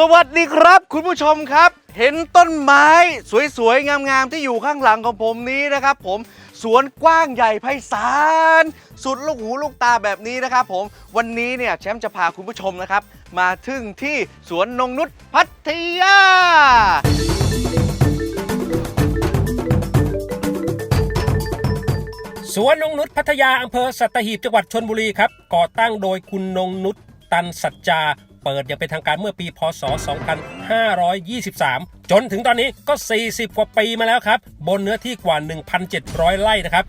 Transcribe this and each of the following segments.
สวัสดีครับคุณผู้ชมครับ เห็นต้นไม้สวยๆ งามๆ ที่อยู่ข้างหลังของผมนี้นะครับผมสวนกว้างใหญ่ไพศาลสุดลูกหูลูกตาแบบนี้นะครับผมวันนี้เนี่ยแชมป์จะพาคุณผู้ชมนะครับ มาถึงที่สวนนงนุษพัทยา สวนนงนุชพัทยาอำเภอสัตหีบจังหวัดชนบุรีครับก่อตั้งโดยคุณนงนุชตันสัจจา เปิดอย่างเป็นทางการเมื่อปีพศ 2523 จนถึงตอนนี้ก็ 40 กว่าปีมาแล้วครับ บนเนื้อที่กว่า 1,700 ไร่นะครับ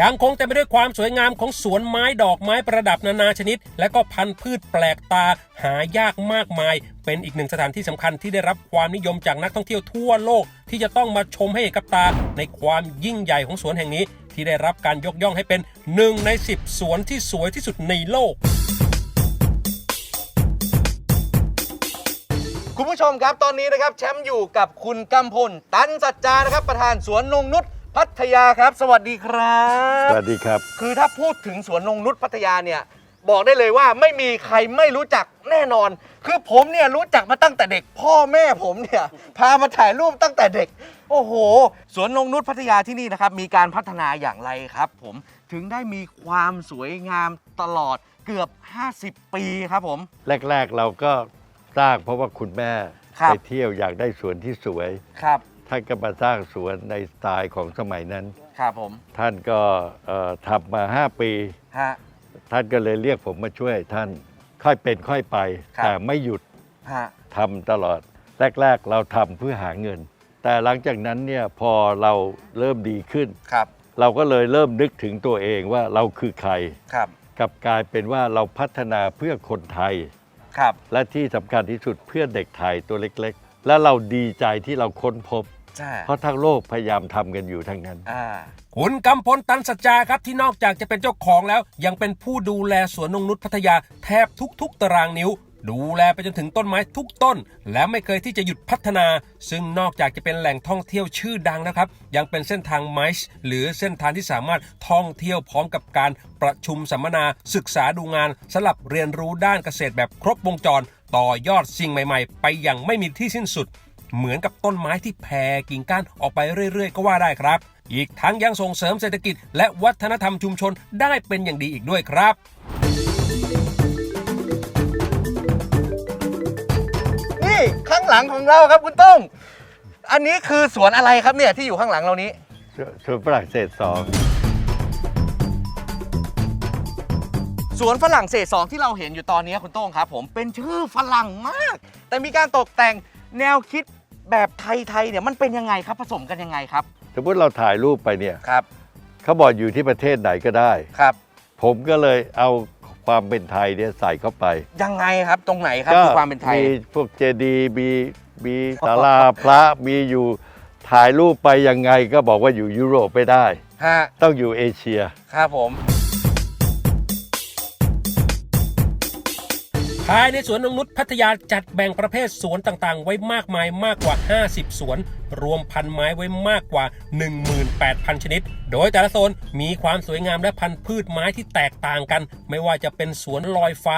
ยังคงเต็มไปด้วยความสวยงามของสวนไม้ดอกไม้ประดับนานาชนิด และก็พันธุ์พืชแปลกตาหายากมากมาย เป็นอีกหนึ่งสถานที่สำคัญที่ได้รับความนิยมจากนักท่องเที่ยวทั่วโลก ที่จะต้องมาชมให้เห็นกับตา ในความยิ่งใหญ่ของสวนแห่งนี้ ที่ได้รับการยกย่องให้เป็นหนึ่งใน 10 สวนที่สวยที่สุดในโลก คุณผู้ชมครับตอนนี้นะครับแชมป์อยู่กับคุณกำพลตันสัจจานะครับ ประธานสวนนงนุษพัทยาครับ สวัสดีครับ สวัสดีครับ คือถ้าพูดถึงสวนนงนุษพัทยาเนี่ยบอกได้เลยว่าไม่มีใครไม่รู้จักแน่นอน คือผมเนี่ยรู้จักมาตั้งแต่เด็ก พ่อแม่ผมเนี่ยพามาถ่ายรูปตั้งแต่เด็ก โอ้โห สวนนงนุษพัทยาที่นี่นะครับมีการพัฒนาอย่างไรครับ ผมถึงได้มีความสวยงามตลอดเกือบ 50 ปีครับผม แรก ๆ เราก็ สร้างเพราะว่าคุณแม่ครับ ไปเที่ยวอยากได้สวนที่สวย ครับ ท่านก็มาสร้างสวนในสไตล์ของสมัยนั้น ครับผมท่านก็เอ่อทำมา 5 ปี ฮะ ท่านก็เลยเรียกผมมาช่วยท่านค่อยเป็นค่อยไป ครับ แต่ไม่หยุดฮะ ทำตลอด แรก ๆ เราทำเพื่อหาเงิน แต่หลังจากนั้นเนี่ยพอเราเริ่มดีขึ้น ครับ เราก็เลยเริ่มนึกถึงตัวเองว่าเราคือใคร ครับ กลับกลายเป็นว่าเราพัฒนาเพื่อคนไทย ครับ และที่สำคัญที่สุดเพื่อเด็กไทยตัวเล็กๆ และเราดีใจที่เราค้นพบ ใช่เพราะทั้งโลกพยายามทำกันอยู่ทั้งนั้น อ่า คุณกำพลตันสัจจาครับที่นอกจากจะเป็นเจ้าของแล้ว ยังเป็นผู้ดูแลสวนนงนุชพัทยาแทบทุกๆ ตารางนิ้ว ดูแลไปจนถึงต้นไม้ทุกต้น และไม่เคยที่จะหยุดพัฒนา ซึ่งนอกจากจะเป็นแหล่งท่องเที่ยวชื่อดังนะครับ ยังเป็นเส้นทางไมซ์หรือเส้นทางที่สามารถท่องเที่ยวพร้อมกับการประชุมสัมมนาศึกษาดูงานสำหรับเรียนรู้ด้านเกษตรแบบครบวงจร ต่อยอดสิ่งใหม่ ๆ ไปอย่างไม่มีที่สิ้นสุด เหมือนกับต้นไม้ที่แผ่กิ่งก้านออกไปเรื่อย ๆ ก็ว่าได้ครับ อีกทั้งยังส่งเสริมเศรษฐกิจ และวัฒนธรรมชุมชนได้เป็นอย่างดีอีกด้วยครับ หลังของเราครับคุณต้อง อันนี้คือสวนอะไรครับเนี่ยที่อยู่ข้างหลังเรานี้สวนฝรั่งเศสสองสวนฝรั่งเศสสองที่เราเห็นอยู่ตอนนี้คุณโต้งครับ ผมเป็นชื่อฝรั่งมาก แต่มีการตกแต่งแนวคิดแบบไทยๆเนี่ยมันเป็นยังไงครับผสมกันยังไงครับสมมติเราถ่ายรูปไปเนี่ยครับเขาบอกอยู่ที่ประเทศไหนก็ได้ ครับ ผมก็เลยเอา ความเป็นไทยเนี่ยใส่เข้าไปยังไงครับตรงไหนครับคือความเป็นไทย มีพวกเจดีย์มีมีศาลาพระมีอยู่ถ่ายรูปไปยังไงก็บอกว่าอยู่ยุโรปไม่ได้ ฮะ ต้องอยู่เอเชีย ครับผม ภายในสวนนงนุชพัทยาจัดแบ่งประเภทสวนต่างๆ ไว้มากมายมากกว่า 50 สวน รวมพันไม้ไว้มากกว่า 18,000 ชนิด โดยแต่ละโซนมีความสวยงามและพันธุ์พืชไม้ที่แตกต่างกัน ไม่ว่าจะเป็นสวนลอยฟ้า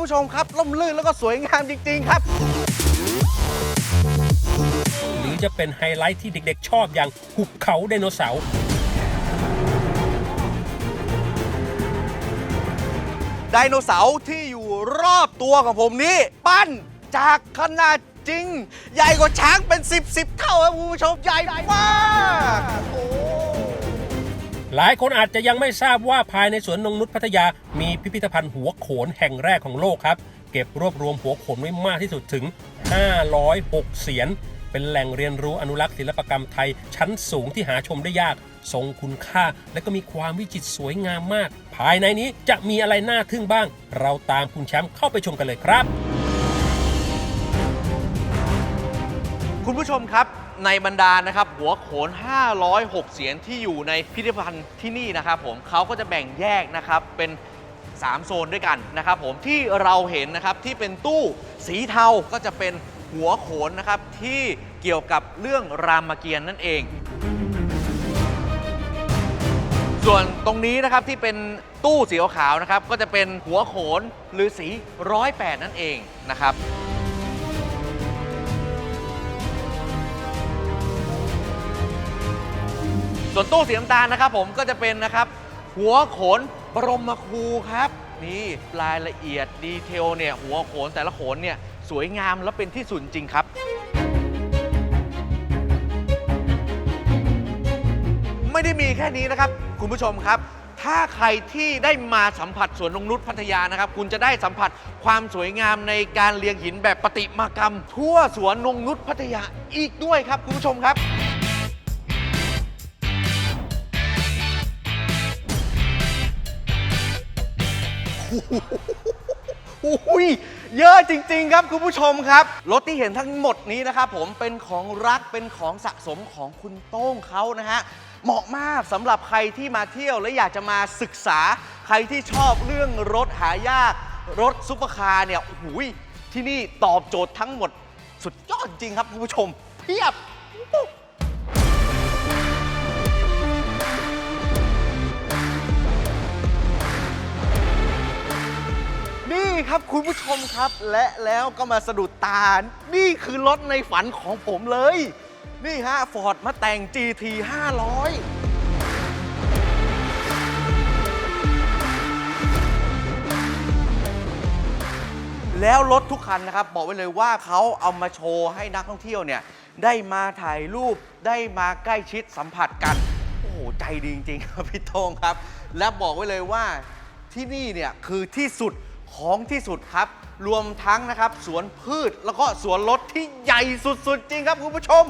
ผู้ชมครับล่มลื่นแล้วก็สวยงามจริง ๆ ครับ หรือจะเป็นไฮไลท์ที่เด็กๆ ชอบอย่างหุบเขาไดโนเสาร์ไดโนเสาร์ที่อยู่รอบตัวของผมนี้ ปั้นจากขนาดจริง ใหญ่กว่าช้างเป็น 10 10เท่าครับคุณผู้ชมใหญ่มากโอ้ หลายคนอาจจะยังไม่ทราบว่าภายในสวนนงนุชพัทยา มีพิพิธภัณฑ์หัวโขนแห่งแรกของโลกครับ เก็บรวบรวมหัวโขนไว้มากที่สุดถึง 506 เสียน เป็นแหล่งเรียนรู้อนุรักษ์ศิลปกรรมไทย ชั้นสูงที่หาชมได้ยาก ทรงคุณค่า และก็มีความวิจิตรสวยงามมาก ภายในนี้จะมีอะไรน่าทึ่งบ้าง เราตามคุณแชมป์เข้าไปชมกันเลยครับ คุณผู้ชมครับ ในบรรดานะครับหัวโขน 506 เสียนที่อยู่ในพิพิธภัณฑ์ที่นี่นะครับผมเขาก็จะแบ่งแยกนะครับเป็น3 โซนด้วยกันนะครับผมที่เราเห็นนะครับที่เป็นตู้สีเทาก็จะเป็นหัวโขนนะครับที่เกี่ยวกับเรื่องรามเกียรติ์นั่นเอง ส่วนตรงนี้นะครับที่เป็นตู้สีขาวนะครับก็จะเป็นหัวโขนหรือสีร้อยแปดนั่นเองนะครับ ส่วนตู้สีน้ำตาลนะครับผมก็จะเป็นนะครับ หัวโขนบรมครูครับ นี่รายละเอียดดีเทลเนี่ยหัวโขนแต่ละโขนเนี่ยสวยงามและเป็นที่สุดจริงครับ ไม่ได้มีแค่นี้นะครับ คุณผู้ชมครับ ถ้าใครที่ได้มาสัมผัสสวนนงนุษย์พัทยานะครับ คุณจะได้สัมผัสความสวยงามในการเรียงหินแบบประติมากรรม ทั่วสวนนงนุษย์พัทยาอีกด้วยครับ คุณผู้ชมครับ อุ้ยเยอะจริง ๆ ครับคุณผู้ชมครับ รถที่เห็นทั้งหมดนี้นะครับผมเป็นของรักเป็นของสะสมของคุณโต้งเขานะฮะ เหมาะมากสำหรับใครที่มาเที่ยวและอยากจะมาศึกษา ใครที่ชอบเรื่องรถหายาก รถซุปเปอร์คาร์เนี่ยโอ้โหยที่นี่ตอบโจทย์ทั้งหมด สุดยอดจริงครับคุณผู้ชม เพียบ ครับคุณผู้ชมครับ และแล้วก็มาสะดุดตา นี่คือรถในฝันของผมเลย นี่ฮะฟอร์ดมาแต่ง GT 500แล้วรถทุกคันนะครับ บอกไว้เลยว่าเขาเอามาโชว์ให้นักท่องเที่ยวเนี่ย ได้มาถ่ายรูปได้มาใกล้ชิดสัมผัสกัน โอ้โห ใจดีจริง ๆ ครับพี่โต้งครับ และบอกไว้เลยว่าที่นี่เนี่ย คือที่สุด ของที่สุดครับ รวมทั้งนะครับ สวนพืชแล้วก็สวนรถที่ใหญ่สุดๆ จริงครับคุณผู้ชม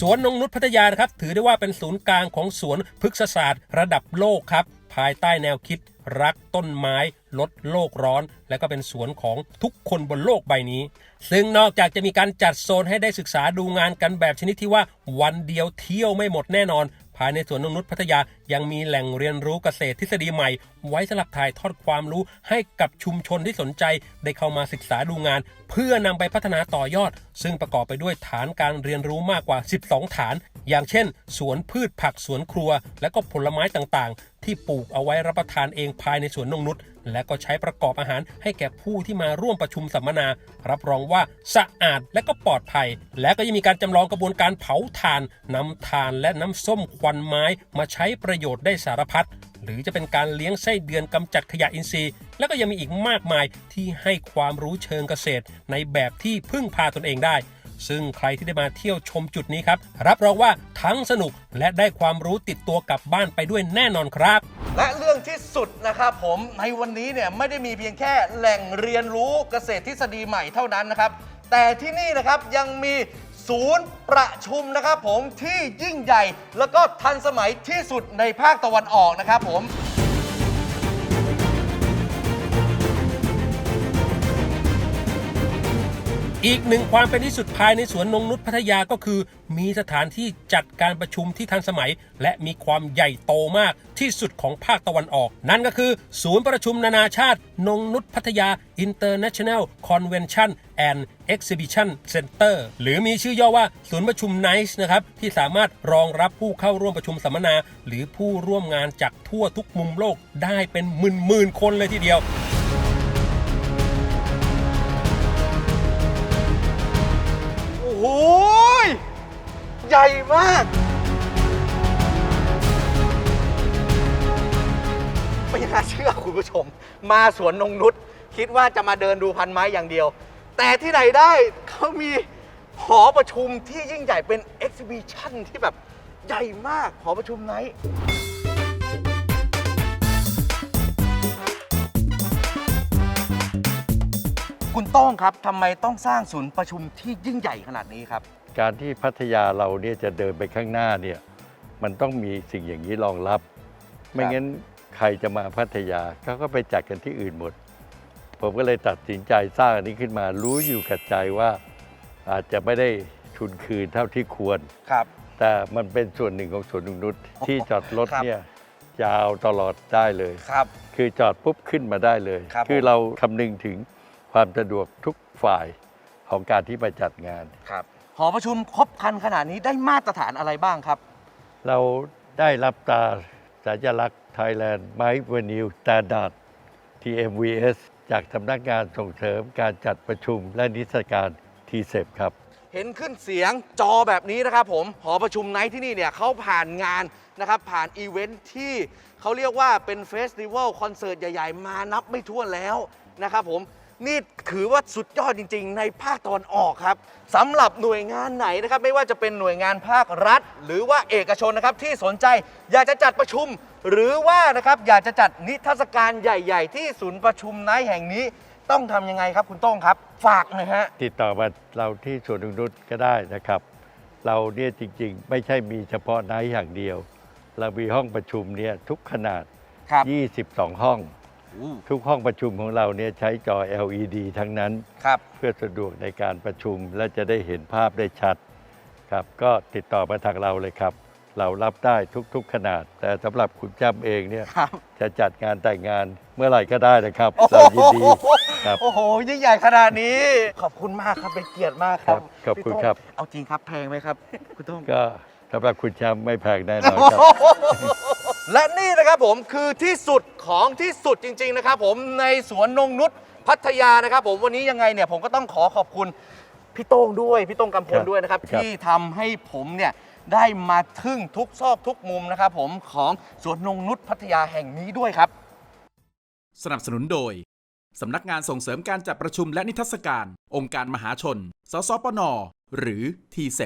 สวนนงนุษย์พัทยานะครับ ถือได้ว่าเป็นศูนย์กลางของสวนพฤกษศาสตร์ ระดับโลกครับ ภายใต้แนวคิด รักต้นไม้ลดโลกร้อน และก็เป็นสวนของทุกคนบนโลกใบนี้ ซึ่งนอกจากจะมีการจัดโซนให้ได้ศึกษาดูงานกันแบบชนิดที่ว่าวันเดียวเที่ยวไม่หมดแน่นอน ภายในสวนนงนุษย์พัทยายังมีแหล่งเรียนรู้เกษตรทฤษฎีใหม่ ไว้สำหรับถ่ายทอดความรู้ให้กับชุมชนที่สนใจ ได้เข้ามาศึกษาดูงาน เพื่อนำไปพัฒนาต่อยอด ซึ่งประกอบไปด้วยฐานการเรียนรู้มากกว่า 12 ฐาน อย่างเช่น สวนพืชผักสวนครัว และก็ผลไม้ต่างๆ ที่ปลูกเอาไว้รับประทานเองภายในสวนนงนุษย์และก็ใช้ประกอบอาหารให้แก่ผู้ที่มาร่วมประชุมสัมมนา รับรองว่าสะอาดและก็ปลอดภัย และก็ยังมีการจำลองกระบวนการเผาถ่านนำถ่านและน้ำส้มควันไม้มาใช้ประโยชน์ได้สารพัดหรือจะเป็นการเลี้ยงไส้เดือนกำจัดขยะอินทรีย์ แล้วก็ยังมีอีกมากมายที่ให้ความรู้เชิงเกษตร ในแบบที่พึ่งพาตนเองได้ ซึ่งใครที่ได้มาเที่ยวชมจุดนี้ครับ รับรองว่าทั้งสนุกและได้ความรู้ติดตัวกลับบ้านไปด้วยแน่นอนครับ และเรื่องที่สุดนะครับผมในวันนี้เนี่ยไม่ได้มีเพียงแค่แหล่งเรียนรู้เกษตรทฤษฎีใหม่เท่านั้นนะครับ แต่ที่นี่นะครับยังมีศูนย์ประชุมนะครับผมที่ยิ่งใหญ่ แล้วก็ทันสมัยที่สุดในภาคตะวันออกนะครับผม อีกหนึ่งความเป็นที่สุดภายในสวนนงนุษย์พัทยาก็คือ มีสถานที่จัดการประชุมที่ทันสมัย และมีความใหญ่โตมากที่สุดของภาคตะวันออก นั่นก็คือ ศูนย์ประชุมนานาชาติ นงนุษย์พัทยา International Convention and Exhibition Center หรือมีชื่อย่อว่าศูนย์ประชุม NICE นะครับ ที่สามารถรองรับผู้เข้าร่วมประชุมสัมมนา หรือผู้ร่วมงานจากทั่วทุกมุมโลกได้เป็นหมื่นๆคนเลยทีเดียว ญ่มาก ไม่น่าเชื่อคุณผู้ชม มาสวนนงนุษคิดว่าจะมาเดินดูพันไม้อย่างเดียว แต่ที่ไหนได้เขามีหอประชุมที่ยิ่งใหญ่เป็นเอ็กซิบิชันที่แบบใหญ่มากหอประชุมไนท์คุณโต้องครับทำไมต้องสร้างศูนย์ประชุมที่ยิ่งใหญ่ขนาดนี้ครับ การที่พัทยาเราเนี่ยจะเดินไปข้างหน้าเนี่ยมันต้องมีสิ่งอย่างนี้รองรับ ไม่งั้นใครจะมาพัทยาเขาก็ไปจัดกันที่อื่นหมด ผมก็เลยตัดสินใจสร้างอันนี้ขึ้นมา รู้อยู่กับใจว่าอาจจะไม่ได้ทุนคืนเท่าที่ควร ครับ แต่มันเป็นส่วนหนึ่งของสวนนงนุษย์ที่จอดรถครับ เนี่ยยาวตลอดได้เลย ครับ คือจอดปุ๊บขึ้นมาได้เลย ครับคือผม เราคำนึงถึงความสะดวกทุกฝ่ายของการที่มาจัดงาน ครับ หอประชุมครบครันขนาดนี้ได้มาตรฐานอะไรบ้างครับ เราได้รับตราสัญลักษณ์ Thailand m i v e n u e Standard TMVS จากสำนักงานส่งเสริมการจัดประชุมและนิทรรศการ t c e p ครับ เห็นขึ้นเสียงจอแบบนี้นะครับผม หอประชุมไนท์ที่นี่เนี่ยเขาผ่านงานนะครับ ผ่านอีเวนท์ที่เขาเรียกว่าเป็นเฟสติวัลคอนเสิร์ตใหญ่ ๆ มานับไม่ถ้วนแล้วนะครับผม นี่ถือว่าสุดยอดจริง ๆ ในภาคตะวันออกครับสำหรับหน่วยงานไหนนะครับ ไม่ว่าจะเป็นหน่วยงานภาครัฐ หรือว่าเอกชนนะครับที่สนใจอยากจะจัดประชุม หรือว่านะครับอยากจะจัดนิทรรศการใหญ่ ๆ ที่ศูนย์ประชุมไนท์แห่งนี้ ต้องทำยังไงครับคุณโต้งครับ ฝากหน่อยฮะ ติดต่อมาเราที่สวนนงนุษย์ก็ได้นะครับ เราเนี่ยจริงๆ ไม่ใช่มีเฉพาะไนท์อย่างเดียว เรามีห้องประชุมเนี่ยทุกขนาด ครับ 22 ห้อง ทุกห้องประชุมของเราเนี่ยใช้จอ LED ทั้งนั้น ครับ เพื่อสะดวกในการประชุมและจะได้เห็นภาพได้ชัดครับ ก็ติดต่อมาทางเราเลยครับ เรารับได้ทุกๆขนาด แต่สำหรับคุณจ้ำเองเนี่ยครับ จะจัดงานแต่งงานเมื่อไหร่ก็ได้นะครับ เรายินดีครับ โอ้โห ยิ่งใหญ่ขนาดนี้ ขอบคุณมากครับ เป็นเกียรติมากครับครับขอบคุณพี่โต้งครับ เอาจริงครับแพงไหมครับ คุณโต้งก็สำหรับคุณจ้ำไม่แพงแน่นอนครับ และนี่นะครับผมคือที่สุดของที่สุดจริง ๆ นะครับผมในสวนนงนุษพัทยานะครับ ผมวันนี้ยังไงเนี่ยผมก็ต้องขอขอบคุณพี่โต้งด้วยพี่โต้งกำพลครับด้วยนะครับ ครับ ที่ทำให้ผมเนี่ยได้มาทึ่งทุกซอกทุกมุมนะครับ ผมของสวนนงนุษพัทยาแห่งนี้ด้วยครับ สนับสนุนโดย สำนักงานส่งเสริมการจัดประชุมและนิทรรศการ องค์การมหาชน สสปน หรือทีเซ